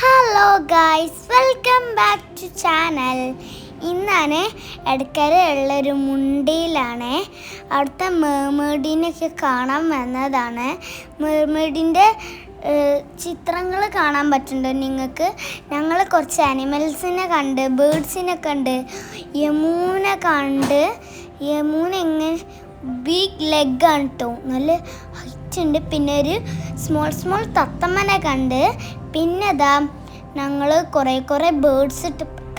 Hello guys welcome back to channel ഇന്നാണ് എടക്കര ഉള്ളൊരു മുണ്ടിയിലാണ്. അവിടുത്തെ മേമേഡിനൊക്കെ കാണാൻ വന്നതാണ്. മേമേഡിന്റെ ചിത്രങ്ങൾ കാണാൻ പറ്റുന്നുണ്ട് നിങ്ങൾക്ക്. ഞങ്ങൾ കുറച്ച് ആനിമൽസിനെ കണ്ട് ബേഡ്സിനെ കണ്ട് യമൂനെ കണ്ട് യമൂന എങ്ങനെ ബിഗ് ആണ് കേട്ടോ നല്ല ഉണ്ട് പിന്നെ ഒരു സ്മോൾ സ്മോൾ തത്തമ്മനെ കണ്ട്. പിന്നെ അതാ ഞങ്ങൾ കുറേ കുറേ ബേഡ്സ്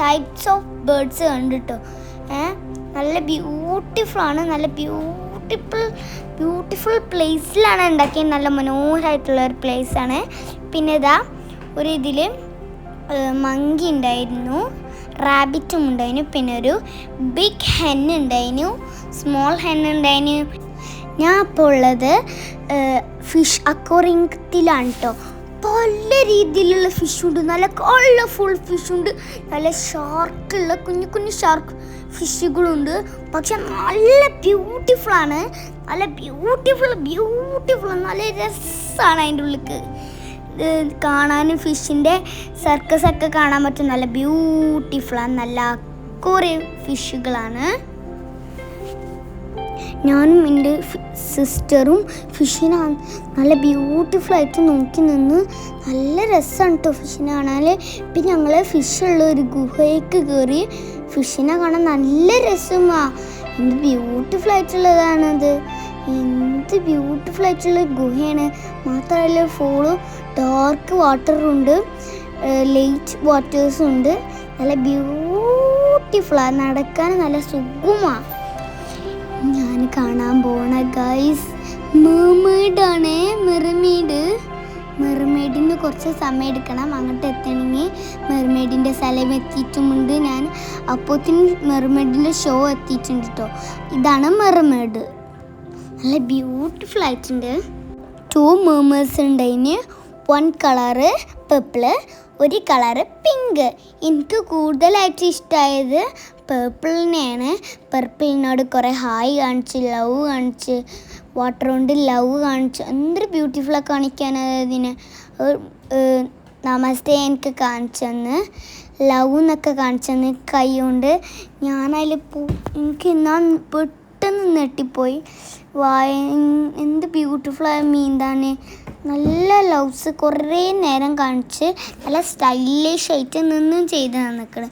ടൈപ്സ് ഓഫ് ബേഡ്സ് കണ്ടിട്ടു. നല്ല ബ്യൂട്ടിഫുൾ ആണ്. നല്ല ബ്യൂട്ടിഫുൾ ബ്യൂട്ടിഫുൾ പ്ലേസിലാണ് ഉണ്ടാക്കിയത് നല്ല മനോഹരമായിട്ടുള്ള ഒരു ആണ് പിന്നെ ഇതാ ഒരു ഇതിൽ മങ്കി ഉണ്ടായിരുന്നു റാബിറ്റും ഉണ്ടായിരുന്നു പിന്നെ ഒരു ബിഗ് ഹെൻ ഉണ്ടായിരുന്നു സ്മോൾ ഹെൻ ഉണ്ടായിരുന്നു ഞാൻ അപ്പോൾ ഉള്ളത് ഫിഷ് അക്വറിയത്തിലാണ് കേട്ടോ പല രീതിയിലുള്ള ഫിഷ് ഉണ്ട്. നല്ല കളർഫുൾ ഫിഷ് ഉണ്ട്. നല്ല ഷാർക്കുള്ള കുഞ്ഞു കുഞ്ഞു ഷാർക്ക് ഫിഷുകളുണ്ട് പക്ഷെ നല്ല ബ്യൂട്ടിഫുൾ ആണ്. നല്ല ബ്യൂട്ടിഫുൾ ബ്യൂട്ടിഫുൾ നല്ല രസമാണ് അതിന്റെ ഉള്ളിക്ക്. കാണാനും ഫിഷിന്റെ സർക്കസ് ഒക്കെ കാണാൻ പറ്റും. നല്ല ബ്യൂട്ടിഫുള്ളാണ് നല്ല കുറേ ഫിഷുകളാണ് ഞാനും എന്റെ സിസ്റ്ററും ഫിഷിനെ നല്ല ബ്യൂട്ടിഫുൾ ആയിട്ട് നോക്കി നിന്ന് നല്ല രസമാണ് കേട്ടോ ഫിഷിനെ കാണാൻ. പിന്നെ ഞങ്ങൾ ഫിഷുള്ള ഒരു ഗുഹയ്ക്ക് കയറി ഫിഷിനെ കാണാൻ നല്ല രസമാണ് എന്ത് ബ്യൂട്ടിഫുൾ ആയിട്ടുള്ളതാണത് എന്ത് ബ്യൂട്ടിഫുൾ ആയിട്ടുള്ള ഗുഹയാണ്. മാത്രമല്ല ഫോൾ ഡാർക്ക് വാട്ടറുണ്ട് ലൈറ്റ് വാട്ടേഴ്സും ഉണ്ട്. നല്ല ബ്യൂട്ടിഫുള്ളാണ് നടക്കാൻ നല്ല സുഖമാണ് ഞാൻ കാണാൻ പോണ ഗൈസ് മെർമെയ്ഡാണ് മെർമെയ്ഡ് മെർമെയ്ഡിന് കുറച്ച് സമയം എടുക്കണം അങ്ങോട്ട് എത്തണമെങ്കിൽ മെർമെയ്ഡിന്റെ സ്ഥലം എത്തിയിട്ടുമുണ്ട് ഞാൻ. അപ്പോത്തിന് മെർമെയ്ഡിന്റെ ഷോ എത്തിയിട്ടുണ്ട് കേട്ടോ ഇതാണ് മെർമെയ്ഡ് നല്ല ബ്യൂട്ടിഫുൾ ആയിട്ടുണ്ട്. ടു മെർമേഴ്സ് ഉണ്ട് അതിന്. വൺ കളറ് പെപ്പിൾ ഒരു കളറ് പിങ്ക് എനിക്ക് കൂടുതലായിട്ട് ഇഷ്ടമായത് പേർപ്പിളിനെയാണ് പേർപ്പിളിനോട് കുറേ ഹായ് കാണിച്ച് ലവ് കാണിച്ച് വാട്ടർ കൊണ്ട് ലവ് കാണിച്ച് എന്തൊരു ബ്യൂട്ടിഫുള്ളാണ് കാണിക്കാൻ അതിന് നമസ്തേ എനിക്ക് കാണിച്ചെന്ന്. ലവ് എന്നൊക്കെ കാണിച്ചെന്ന് കൈ കൊണ്ട് ഞാനതിൽ പോ എനിക്ക് എന്നാ പെട്ടെന്ന് നെട്ടിപ്പോയി വായ എന്ത് ബ്യൂട്ടിഫുള്ളായ മീന്താണ്. നല്ല ലവ്സ് കുറേ നേരം കാണിച്ച് നല്ല സ്റ്റൈലിഷ് ആയിട്ട് നിന്നും ചെയ്ത് നിൽക്കണം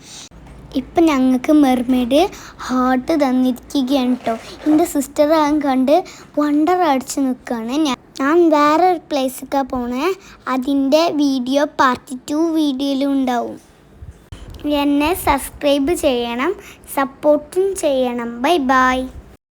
ഇപ്പം ഞങ്ങൾക്ക് മെർമെയ്ഡ് ഹാർട്ട് തന്നിരിക്കുകയാണ് കേട്ടോ. എന്റെ സിസ്റ്റർ ആകും കണ്ട് വണ്ടർ അടിച്ച് നിൽക്കുകയാണ്. ഞാൻ ഞാൻ വേറൊരു പ്ലേസൊക്കെ പോണേ. അതിന്റെ വീഡിയോ പാർട്ട് ടു വീഡിയോയിലും ഉണ്ടാവും. എന്നെ സബ്സ്ക്രൈബ് ചെയ്യണം സപ്പോർട്ടും ചെയ്യണം. Bye bye